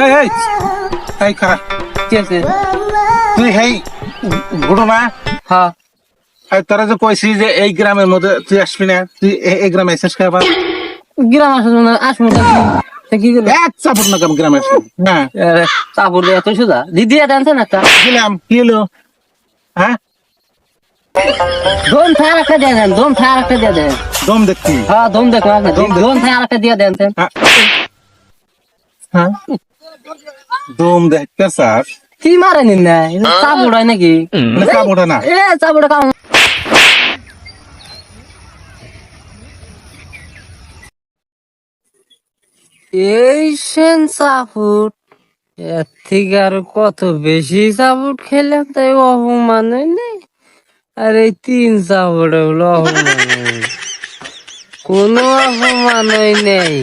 এই এই। এই খারাপ কি আছে? তুই হেই ঘটনা হ্যাঁ। আর তোরা যে কইছি যে এই গ্রামের মধ্যে তুই আসবি না তুই এই গ্রামে এসেছিস খাবার গ্রাম আসব না আসব না। তা কি করল এক চাপড় না কেমন গ্রামে আসবি? হ্যাঁ চাপড় দিয়ে এত সোজা? দিদি এটা আনছেন একটা দিলাম কি হলো? হ্যাঁ? দম থার একটা দিয়ে দেন দম থার একটা দিয়ে দেন। দম দেখছি। হ্যাঁ দম দেখো দম দেখো। থার একটা দিয়ে দেন সেন। হ্যাঁ। দম দেখতে স্যার। কি মারে নিন না? হয় নাকি? না। এ কাম। এই সেন চাপুট এর থেকে আর কত বেশি চাপুট খেলাম তাই অপমান হয় নাই? আর এই তিন চাপুট হলো অপমান। কোনো অপমান হয় নেই।